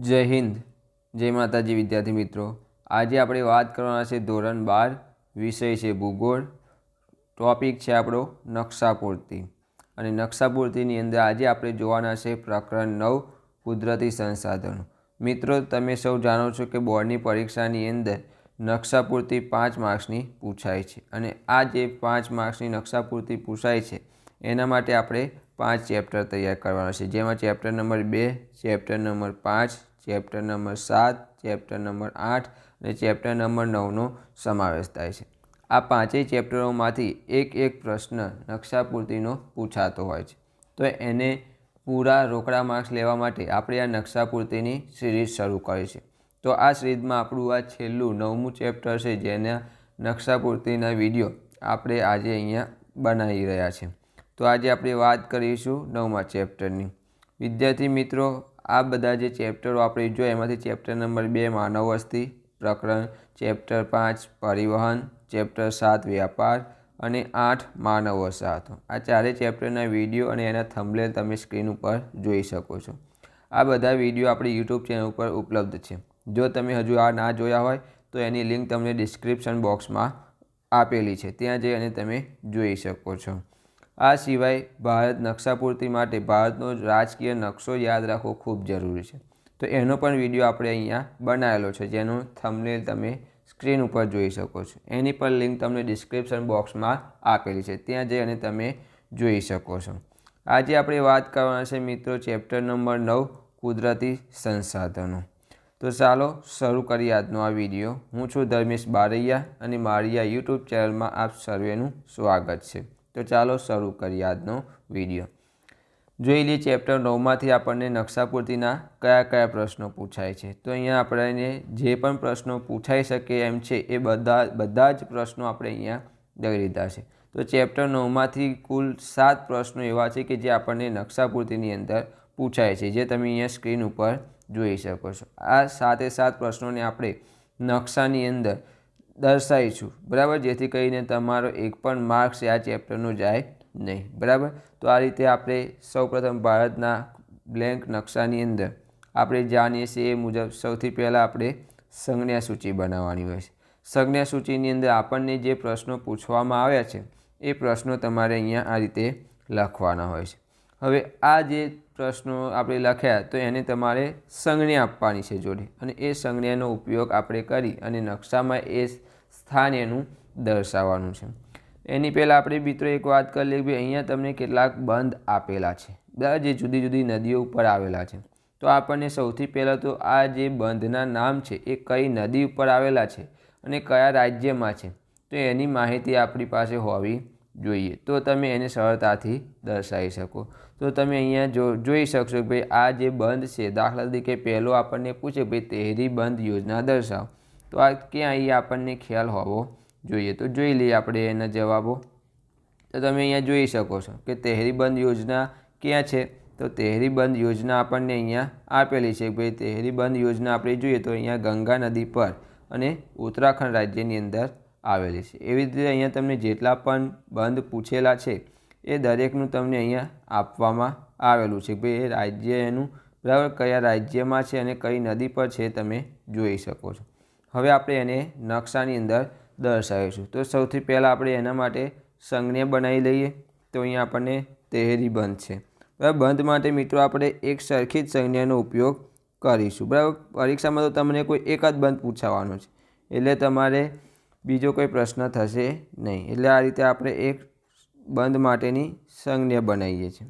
જય હિન્દ. જય માતાજી વિદ્યાર્થી મિત્રો. આજે આપણે વાત કરવાના છે ધોરણ બાર, વિષય છે ભૂગોળ. ટોપિક છે આપણો નકશાપૂર્તિ. અને નકશાપૂર્તિની અંદર આજે આપણે જોવાના છે પ્રકરણ નવ, કુદરતી સંસાધનો. મિત્રો, તમે સૌ જાણો છો કે બોર્ડની પરીક્ષાની અંદર નકશાપૂર્તિ પાંચ માર્ક્સની પૂછાય છે. અને આ જે પાંચ માર્ક્સની નકશાપૂર્તિ પૂછાય છે, એના માટે આપણે પાંચ ચેપ્ટર તૈયાર કરવાના છે. જેમાં ચેપ્ટર નંબર બે, ચેપ્ટર નંબર પાંચ ચેપ્ટર નંબર સાત, ચેપ્ટર નંબર આઠ અને ચેપ્ટર નંબર નવનો સમાવેશ થાય છે. આ પાંચેય ચેપ્ટરોમાંથી એક એક પ્રશ્ન નકશાપૂર્તિનો પૂછાતો હોય છે. તો એને પૂરા રોકડા માર્ક્સ લેવા માટે આપણે આ નકશાપૂર્તિની સિરીઝ શરૂ કરી છે. તો આ સિરીઝમાં આપણું આ છેલ્લું નવમું ચેપ્ટર છે, જેના નકશાપૂર્તિના વીડિયો આપણે આજે અહીંયા બનાવી રહ્યા છીએ તો આજે આપણે વાત કરીશું નવમા ચેપ્ટરની. વિદ્યાર્થી મિત્રો આ બધા જે ચેપ્ટરો આપણે જોઈએ એમાંથી ચેપ્ટર નંબર બે, માનવ વસ્તી પ્રકરણ, ચેપ્ટર પાંચ, પરિવહન, ચેપ્ટર સાત, વ્યાપાર અને આઠ, માનવ વસાહતો. આ ચારેય ચેપ્ટરના વીડિયો અને એના થંબલેલ તમે સ્ક્રીન ઉપર જોઈ શકો છો. આ બધા વીડિયો આપણી યુટ્યુબ ચેનલ ઉપર ઉપલબ્ધ છે. જો તમે હજુ આ ના જોયા હોય, તો એની લિંક તમને ડિસ્ક્રિપ્શન બોક્સમાં આપેલી છે. ત્યાં જઈ અને તમે જોઈ શકો છો. આ સિવાય ભારત નકશાપૂર્તિ માટે ભારતનો રાજકીય નકશો યાદ રાખવો ખૂબ જરૂરી છે. તો એનો પણ વીડિયો આપણે અહીંયા બનાવેલો છે, જેનો થંબનેલ તમે સ્ક્રીન ઉપર જોઈ શકો છો. એની પણ લિંક તમને ડિસ્ક્રિપ્શન બોક્સમાં આપેલી છે, ત્યાં જઈ અને તમે જોઈ શકો છો. આજે આપણે વાત કરવાના છે મિત્રો ચેપ્ટર નંબર નવ, કુદરતી સંસાધનો. તો ચાલો શરૂ કરીએ આજનો આ વીડિયો. હું છું ધર્મેશ બારૈયા અને મારી આ યુટ્યુબ ચેનલમાં આપ સર્વેનું સ્વાગત છે. તો ચાલો શરૂ કરીએ આજનો વીડિયો. જોઈ લઈએ ચેપ્ટર નવમાંથી આપણને નકશાપૂર્તિના કયા કયા પ્રશ્નો પૂછાય છે. તો અહીંયા આપણને જે પણ પ્રશ્નો પૂછાઈ શકે એમ છે એ બધા બધા જ પ્રશ્નો આપણે અહીંયા દઈ લીધા છે. તો ચેપ્ટર નવમાંથી કુલ સાત પ્રશ્નો એવા છે કે જે આપણને નકશાપૂર્તિની અંદર પૂછાય છે, જે તમે અહીંયા સ્ક્રીન ઉપર જોઈ શકો છો. આ સાતે સાત પ્રશ્નોને આપણે નકશાની અંદર દર્શાવીશું બરાબર? જેથી કરીને તમારો એક પણ માર્ક્સ આ ચેપ્ટરનો જાય નહીં. બરાબર? તો આ રીતે આપણે સૌપ્રથમ ભારતના બ્લેન્ક નકશાની અંદર આપણે જાણીએ છીએ એ મુજબ સૌથી પહેલાં આપણે સંજ્ઞા સૂચિ બનાવવાની હોય છે. સંજ્ઞા સૂચિની અંદર આપણને જે પ્રશ્નો પૂછવામાં આવ્યા છે, એ પ્રશ્નો તમારે અહીંયા આ રીતે લખવાના હોય છે. હવે આ જે પ્રશ્નો આપણે લખ્યા, તો એને તમારે સંજ્ઞા આપવાની છે જોડે. અને એ સંજ્ઞાનો ઉપયોગ આપણે કરી અને નકશામાં એ સ્થાન એનું દર્શાવવાનું છે. એની પહેલાં આપણે મિત્રો એક વાત કરી લઈએ કે અહીંયા તમને કેટલાક બંધ આપેલા છે. બધા જે જુદી જુદી નદીઓ ઉપર આવેલા છે. તો આપણને સૌથી પહેલાં તો આ જે બંધના નામ છે એ કઈ નદી ઉપર આવેલા છે અને કયા રાજ્યમાં છે. તો એની માહિતી આપણી પાસે હોવી જોઈએ. તો તમે એને સરળતાથી દર્શાવી શકો. તો તમે અહીંયા જો, જોઈ શકશો કે ભાઈ આ જે બંધ છે, દાખલા તરીકે પહેલો આપણને પૂછે ભાઈ તેહરી બંધ યોજના દર્શાવો. તો આ ક્યાં અહીંયા આપણને ખ્યાલ હોવો જોઈએ. તો જોઈ લઈએ આપણે એના જવાબો. તો તમે અહીંયા જોઈ શકો છો કે તહેરીબંધ યોજના ક્યાં છે? તો તહેરીબંધ યોજના આપણને અહીંયા આપેલી છે ભાઈ તહેરીબંધ યોજના આપણે જોઈએ તો અહીંયા ગંગા નદી પર અને ઉત્તરાખંડ રાજ્યની અંદર આવેલી છે. એવી રીતે અહીંયા તમને જેટલા પણ બંધ પૂછેલા છે એ દરેકનું તમને અહીંયા આપવામાં આવેલું છે ભાઈ એ રાજ્ય એનું બરાબર કયા રાજ્યમાં છે અને કઈ નદી પર છે તમે જોઈ શકો છો. હવે આપણે એને નકશાની અંદર દર્શાવીશું. તો સૌથી પહેલાં આપણે એના માટે સંજ્ઞા બનાવી લઈએ. તો અહીંયા આપણને તેહરી બંધ છે. બરાબર બંધ માટે મિત્રો આપણે એક સરખી જ સંજ્ઞાનો ઉપયોગ કરીશું. બરાબર? પરીક્ષામાં તો તમને કોઈ એક જ બંધ પૂછાવાનો છે. એટલે તમારે બીજો કોઈ પ્રશ્ન થશે નહીં. એટલે આ રીતે આપણે એક બંધ માટેની સંજ્ઞા બનાવીએ છીએ.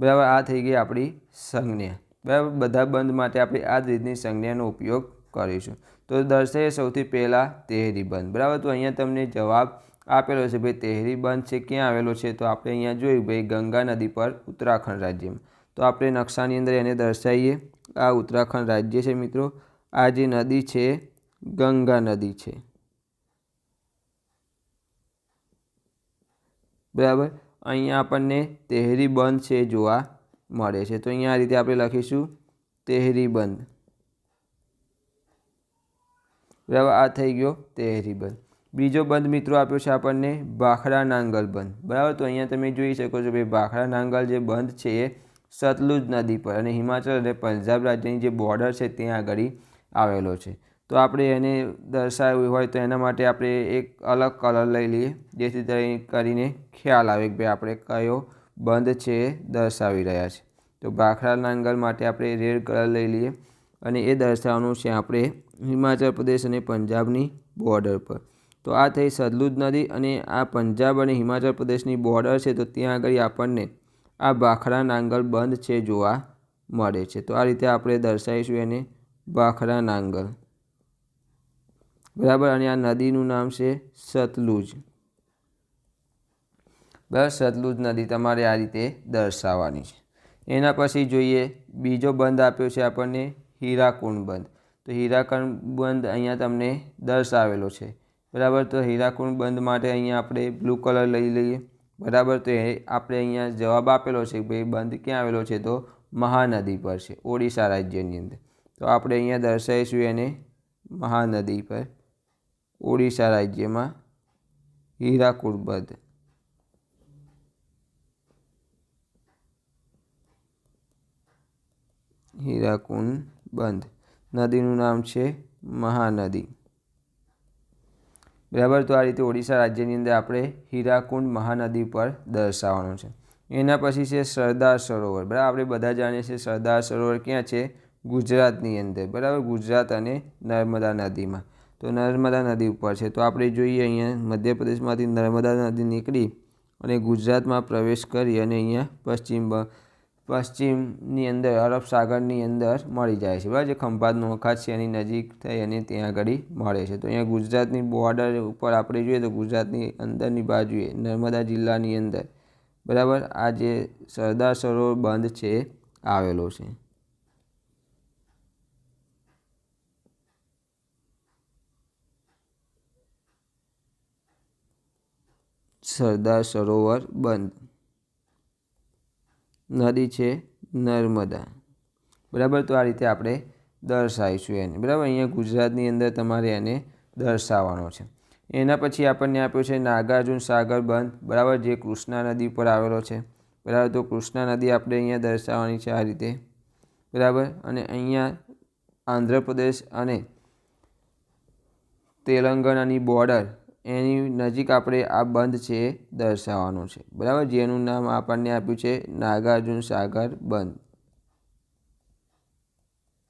બરાબર? આ થઈ ગઈ આપણી સંજ્ઞા. બરાબર? બધા બંધ માટે આપણે આ જ રીતની સંજ્ઞાનો ઉપયોગ કરીશું. તો દર્શાવે સૌથી પહેલાં તેહરી બંધ. બરાબર? તો અહીંયા તમને જવાબ આપેલો છે, ભાઈ, તેહરી બંધ છે, ક્યાં આવેલો છે? તો આપણે અહીંયા જોયું, ભાઈ, ગંગા નદી પર ઉત્તરાખંડ રાજ્યમાં. તો આપણે નકશાની અંદર એને દર્શાવીએ. આ ઉત્તરાખંડ રાજ્ય છે મિત્રો. આ જે નદી છે, ગંગા નદી છે. બરાબર? અહીંયા આપણને તેહરી બંધ છે જોવા મળે છે. તો અહીંયા આ રીતે આપણે લખીશું તેહરીબંધ બરાબર, આ થઈ ગયો તેહરીબંધ બીજો બંધ મિત્રો આપ્યો છે આપણને ભાખડા નાંગલ બંધ. બરાબર, તો અહીંયા તમે જોઈ શકો છો ભાઈ ભાખડા નાંગલ જે બંધ છે એ સતલુજ નદી પર અને હિમાચલ અને પંજાબ રાજ્યની જે બોર્ડર છે ત્યાં આગળ આવેલો છે. તો આપણે એને દર્શાવ્યું હોય તો એના માટે આપણે એક અલગ કલર લઈ લઈએ, જેથી કરીને ખ્યાલ આવે કે ભાઈ આપણે કયો બંધ છે એ દર્શાવી રહ્યા છે. તો ભાખરા નાંગલ માટે આપણે રેડ કલર લઈ લઈએ અને એ દર્શાવવાનું છે આપણે હિમાચલ પ્રદેશ અને પંજાબની બોર્ડર પર. તો આ થઈ સતલુજ નદી અને આ પંજાબ અને હિમાચલ પ્રદેશની બોર્ડર છે, તો ત્યાં આગળ આપણને આ ભાખરા નાંગલ બંધ છે જોવા મળે છે. તો આ રીતે આપણે દર્શાવીશું એને ભાખરા નાંગલ બરાબર? અને આ નદીનું નામ છે સતલુજ. બસ સતલુજ નદી તમારે આ રીતે દર્શાવવાની છે. એના પછી જોઈએ, બીજો બંધ આપ્યો છે આપણને, હીરાકુંડ બંધ. તો હીરાકુંડ બંધ અહીંયા તમને દર્શાવેલો છે. બરાબર? તો હીરાકુંડ બંધ માટે અહીંયા આપણે બ્લુ કલર લઈ લઈએ. બરાબર? તો એ આપણે અહીંયા જવાબ આપેલો છે કે ભાઈ બંધ ક્યાં આવેલો છે? તો મહાનદી પર છે, ઓડિશા રાજ્યની અંદર. તો આપણે અહીંયા દર્શાવીશું એને મહાનદી પર. ઓડિશા રાજ્યમાં હીરાકુંડ બંધ. હીરાકુંડ બંધ. નદીનું નામ છે મહાનદી. બરાબર? તો આ રીતે ઓડિશા રાજ્યની અંદર આપણે હીરાકુંડ મહાનદી પર દર્શાવવાનું છે. એના પછી છે સરદાર સરોવર. બરાબર? આપણે બધા જાણીએ છીએ સરદાર સરોવર ક્યાં છે? ગુજરાતની અંદર. બરાબર? ગુજરાત અને નર્મદા નદીમાં. તો નર્મદા નદી ઉપર છે. તો આપણે જોઈએ અહીંયા મધ્યપ્રદેશમાંથી નર્મદા નદી નીકળી અને ગુજરાતમાં પ્રવેશ કરી અને અહીંયા પશ્ચિમ પશ્ચિમની અંદર, અરબ સાગરની અંદર મળી જાય છે. બરાબર જે ખંભાતનો અખાત છે, એની નજીક થઈ અને ત્યાં આગળ મળે છે. તો અહીંયા ગુજરાતની બોર્ડર ઉપર આપણે જોઈએ તો ગુજરાતની અંદરની બાજુએ, નર્મદા જિલ્લાની અંદર, બરાબર, આ જે સરદાર સરોવર બંધ છે, આવેલો છે. સરદાર સરોવર બંધ. નદી છે નર્મદા. બરાબર? તો આ રીતે આપણે દર્શાવીશું એને. બરાબર? અહીંયા ગુજરાતની અંદર તમારે એને દર્શાવવાનો છે. એના પછી આપણને આપ્યો છે નાગાર્જુન સાગર બંધ. બરાબર? જે કૃષ્ણા નદી પર આવેલો છે. બરાબર? તો કૃષ્ણા નદી આપણે અહીંયા દર્શાવવાની છે આ રીતે. બરાબર? અને અહીંયા આંધ્રપ્રદેશ અને તેલંગાણાની બોર્ડર એની નજીક આપણે આ બંધ છે દર્શાવવાનું છે. બરાબર? જેનું નામ આપણને આપ્યું છે નાગાર્જુન સાગર બંધ.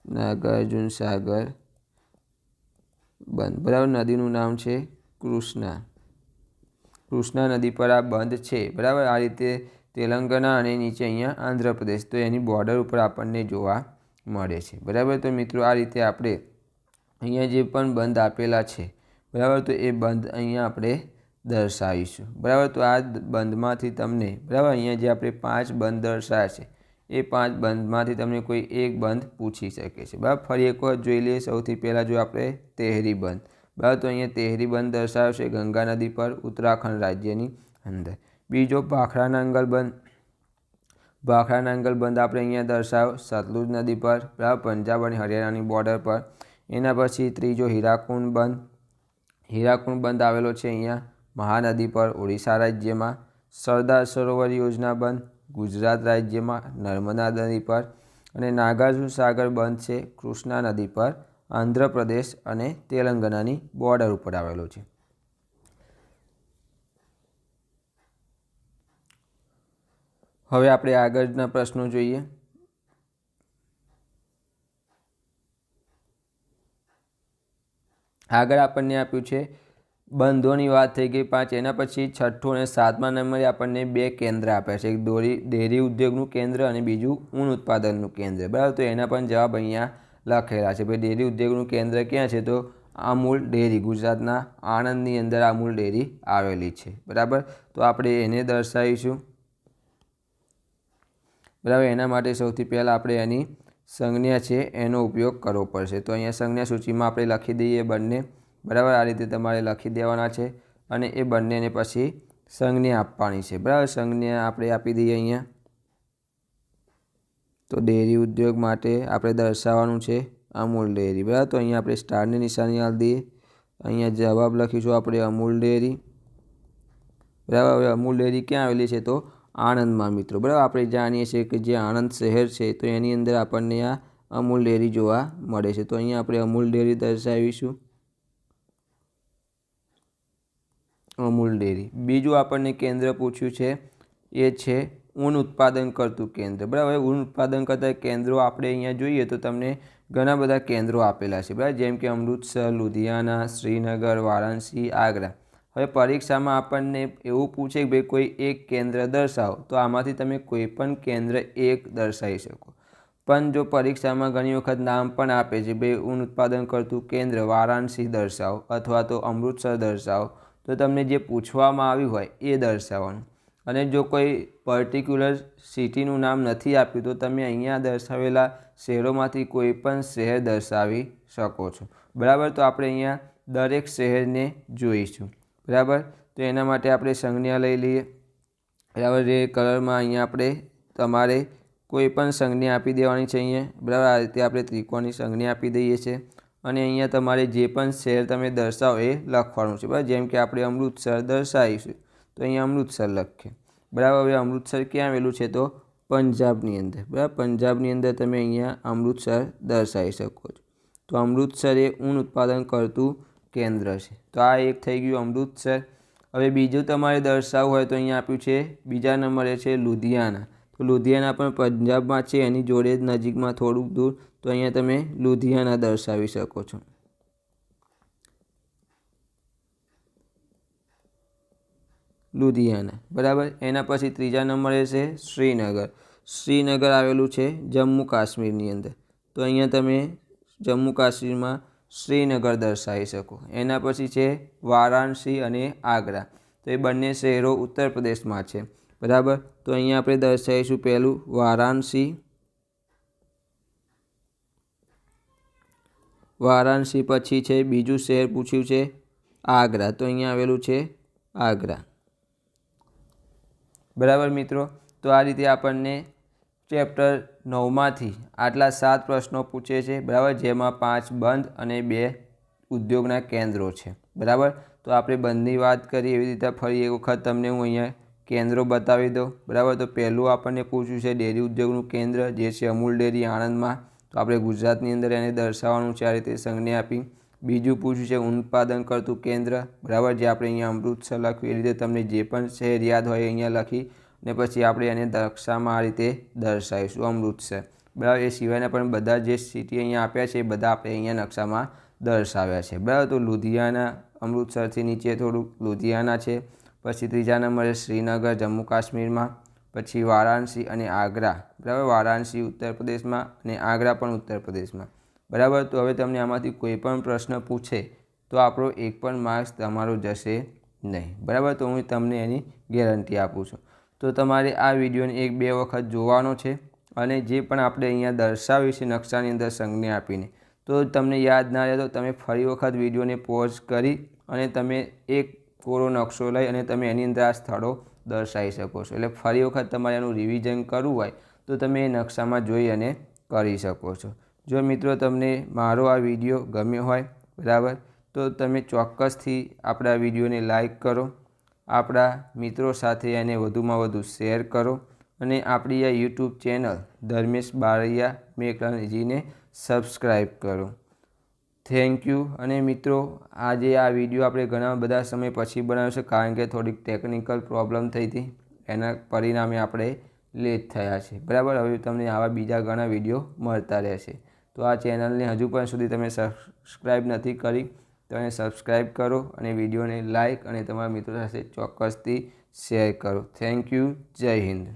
નાગાર્જુન સાગર બંધ. બરાબર? નદીનું નામ છે કૃષ્ણા. કૃષ્ણા નદી પર આ બંધ છે. બરાબર? આ રીતે તેલંગાણા અને નીચે અહીંયા આંધ્રપ્રદેશ. તો એની બોર્ડર ઉપર આપણને જોવા મળે છે. બરાબર? તો મિત્રો, આ રીતે આપણે અહીંયા જે પણ બંધ આપેલા છે બરાબર? તો એ બંધ અહીંયા આપણે દર્શાવીશું. બરાબર? તો આ બંધમાંથી તમને, બરાબર? અહીંયા જે આપણે પાંચ બંધ દર્શાવ્યા છે, એ પાંચ બંધમાંથી તમને કોઈ એક બંધ પૂછી શકે છે. બરાબર? ફરી એક વખત જોઈ લઈએ. સૌથી પહેલાં જો આપણે તેહરી બંધ. બરાબર? તો અહીંયા તેહરી બંધ દર્શાવશે ગંગા નદી પર, ઉત્તરાખંડ રાજ્યની અંદર. બીજો ભાખરા નાંગલ બંધ. ભાખરા નાંગલ બંધ આપણે અહીંયા દર્શાવ સતલુજ નદી પર, બરાબર? પંજાબ અને હરિયાણાની બોર્ડર પર. એના પછી ત્રીજો હીરાકુંડ બંધ. હીરાકુંડ બંધ આવેલો છે અહીંયા. મહાનદી પર ઓડિશા રાજ્યમાં સરદાર સરોવર યોજના બંધ, ગુજરાત રાજ્યમાં નર્મદા નદી પર અને નાગાર્જુન સાગર બંધ છે. કૃષ્ણા નદી પર આંધ્રપ્રદેશ અને તેલંગાણાની બોર્ડર ઉપર આવેલો છે. હવે આપણે આગળના પ્રશ્નો જોઈએ. આગળ આપણને આપ્યું છે, બંધોની વાત થઈ ગઈ પાંચ, એના પછી છઠ્ઠું અને સાતમા નંબરે આપણને બે કેન્દ્ર આપ્યા છે, એક દોરી, ડેરી ઉદ્યોગનું કેન્દ્ર અને બીજું ઊન ઉત્પાદનનું કેન્દ્ર. બરાબર, તો એના પણ જવાબ અહીંયા લખેલા છે. ભાઈ, ડેરી ઉદ્યોગનું કેન્દ્ર ક્યાં છે? તો અમૂલ ડેરી, ગુજરાતના આણંદની અંદર અમૂલ ડેરી આવેલી છે. બરાબર, તો આપણે એને દર્શાવીશું. બરાબર, એના માટે સૌથી પહેલાં આપણે એની સંજ્ઞા છે એનો ઉપયોગ કરવો પડશે. તો અહીંયા સંજ્ઞા સૂચિમાં આપણે લખી દઈએ બંને. બરાબર? આ રીતે તમારે લખી દેવાના છે અને એ બંનેને પછી સંજ્ઞા આપવાની છે. બરાબર? સંજ્ઞા આપણે આપી દઈએ અહીંયા. તો ડેરી ઉદ્યોગ માટે આપણે દર્શાવવાનું છે અમૂલ ડેરી. બરાબર? તો અહીંયા આપણે સ્ટારની નિશાની આપી દઈએ. અહીંયા જવાબ લખીશું આપણે અમૂલ ડેરી. બરાબર? હવે અમૂલ ડેરી ક્યાં આવેલી છે તો આણંદમાં મિત્રો. બરાબર, આપણે જાણીએ છીએ કે જે આણંદ શહેર છે, તો એની અંદર આપણને આ અમૂલ ડેરી જોવા મળે છે. તો અહીંયા આપણે અમૂલ ડેરી દર્શાવીશું. અમૂલ ડેરી. બીજું આપણને કેન્દ્ર પૂછ્યું છે, એ છે ઊન ઉત્પાદન કરતું કેન્દ્ર. બરાબર ઊન ઉત્પાદન કરતા કેન્દ્રો આપણે અહીંયા જોઈએ તો તમને ઘણા બધા કેન્દ્રો આપેલા છે. બરાબર, જેમ કે અમૃતસર, લુધિયાના, શ્રીનગર, વારાણસી, આગ્રા. હવે પરીક્ષામાં આપણને એવું પૂછે કે ભાઈ કોઈ એક કેન્દ્ર દર્શાવો, તો આમાંથી તમે કોઈ પણ કેન્દ્ર એક દર્શાવી શકો. પણ જો પરીક્ષામાં ઘણી વખત નામ પણ આપે છે, ભાઈ ઊન ઉત્પાદન કરતું કેન્દ્ર વારાણસી દર્શાવો અથવા તો અમૃતસર દર્શાવો, તો તમને જે પૂછવામાં આવ્યું હોય એ દર્શાવવાનું. અને જો કોઈ પર્ટિક્યુલર સિટીનું નામ નથી આપ્યું, તો તમે અહીંયા દર્શાવેલા શહેરોમાંથી કોઈ પણ શહેર દર્શાવી શકો છો. બરાબર? તો આપણે અહીંયા દરેક શહેરને જોઈશું. બરાબર? તો એના માટે આપણે સંજ્ઞા લઈ લઈએ. બરાબર? એ કલરમાં અહીંયા આપણે તમારે કોઈ પણ સંજ્ઞા આપી દેવાની છે અહીંયા. બરાબર? આ રીતે આપણે ત્રિકોણની સંજ્ઞા આપી દઈએ છીએ. અને અહીંયા તમારે જે પણ શહેર તમે દર્શાવો એ લખવાનું છે. બરાબર? જેમ કે આપણે અમૃતસર દર્શાવીશું. તો અહીંયા અમૃતસર લખીએ. બરાબર? હવે અમૃતસર ક્યાં આવેલું છે તો પંજાબની અંદર. બરાબર? પંજાબની અંદર તમે અહીંયા અમૃતસર દર્શાવી શકો છો. તો અમૃતસર એ ઊન ઉત્પાદન કરતું કેન્દ્ર છે. તો આ એક થઈ ગયું અમૃતસર હવે બીજું તમારે દર્શાવવું હોય તો અહીંયા આપ્યું છે. બીજા નંબરે છે લુધિયાના. તો લુધિયાના પણ પંજાબમાં છે, એની જોડે જ નજીકમાં થોડુંક દૂર. તો અહીંયા તમે લુધિયાના દર્શાવી શકો છો. લુધિયાના. બરાબર? એના પછી ત્રીજા નંબરે છે શ્રીનગર. શ્રીનગર આવેલું છે જમ્મુ કાશ્મીરની અંદર. તો અહીંયા તમે જમ્મુ કાશ્મીરમાં શ્રીનગર દર્શાવી શકો. એના પછી છે વારાણસી અને આગ્રા. તો એ બંને શહેરો ઉત્તર પ્રદેશમાં છે. બરાબર? તો અહીંયા આપણે દર્શાવીશું પહેલું વારાણસી. વારાણસી પછી છે બીજું શહેર પૂછ્યું છે આગ્રા. તો અહીંયા આવેલું છે આગ્રા. બરાબર મિત્રો? તો આ રીતે આપણને ચેપ્ટર નવમાંથી આટલા સાત પ્રશ્નો પૂછે છે, બરાબર? જેમાં પાંચ બંધ અને બે ઉદ્યોગના કેન્દ્રો છે, બરાબર? તો આપણે બંધની વાત કરીએ એવી રીતે ફરી એક વખત તમને હું અહીંયા કેન્દ્રો બતાવી દઉં, બરાબર? તો પહેલું આપણને પૂછ્યું છે ડેરી ઉદ્યોગનું કેન્દ્ર, જે છે અમૂલ ડેરી આણંદમાં. તો આપણે ગુજરાતની અંદર એને દર્શાવવાનું છે આ રીતે સંજ્ઞા આપી. બીજું પૂછ્યું છે ઉત્પાદન કરતું કેન્દ્ર, બરાબર? જે આપણે અહીંયા અમૃતસર લખ્યું, એ રીતે તમને જે પણ શહેર યાદ હોય અહીંયા લખી ને પછી આપણે એને નકશામાં આ રીતે દર્શાવીશું. અમૃતસર બરાબર, એ સિવાયના પણ બધા જે સિટી અહીંયા આપ્યા છે, એ બધા આપણે અહીંયા નકશામાં દર્શાવ્યા છે. બરાબર, તો લુધિયાના અમૃતસરથી નીચે થોડુંક લુધિયાના છે, પછી ત્રીજા નંબરે શ્રીનગર, જમ્મુ કાશ્મીરમાં, પછી વારાણસી અને આગ્રા. બરાબર, વારાણસી ઉત્તર પ્રદેશમાં અને આગ્રા પણ ઉત્તર પ્રદેશમાં. બરાબર, તો હવે તમને આમાંથી કોઈ પણ પ્રશ્ન પૂછે, તો આપણો એક પણ માર્ક્સ તમારો જશે નહીં. બરાબર, તો હું તમને એની ગેરંટી આપું છું. તો તમારે આ વિડીયોને એક બે વખત જોવાનો છે અને જે પણ આપણે અહીંયા દર્શાવ્યું છે નકશાની અંદર સંજ્ઞા આપીને. તો તમને યાદ ના રહે તો તમે ફરી વખત વિડીયોને પોઝ કરી અને તમે એક કોરો નકશો લઈ અને તમે એની અંદર આ સ્થળો દર્શાવી શકો છો. એટલે ફરી વખત તમારે એનું રિવિઝન કરવું હોય તો તમે એ નકશામાં જોઈ અને કરી શકો છો. જો મિત્રો તમને મારો આ વીડિયો ગમ્યો હોય, બરાબર, તો તમે ચોક્કસથી આપણા વિડીયોને લાઈક કરો. આપણા મિત્રો સાથે એને વધુમાં વધુ શેર કરો અને આપણી આ યુટ્યુબ ચેનલ ધર્મેશ બારૈયા મેકરણજીને સબસ્ક્રાઈબ કરો. થેન્ક યુ અને મિત્રો, આજે આ વીડિયો આપણે ઘણા બધા સમય પછી બનાવ્યો છે, કારણ કે થોડીક ટેકનિકલ પ્રોબ્લેમ થઈ હતી. એના પરિણામે આપણે લેટ થયા છે. બરાબર? હવે તમને આવા બીજા ઘણા વીડિયો મળતા રહેશે. તો આ ચેનલને હજુ પણ સુધી તમે સબસ્ક્રાઈબ નથી કરી. એને સબસ્ક્રાઈબ કરો અને વિડીયોને લાઇક અને તમારા મિત્રો સાથે ચોક્કસથી શેર કરો. થેન્ક યુ જય હિન્દ.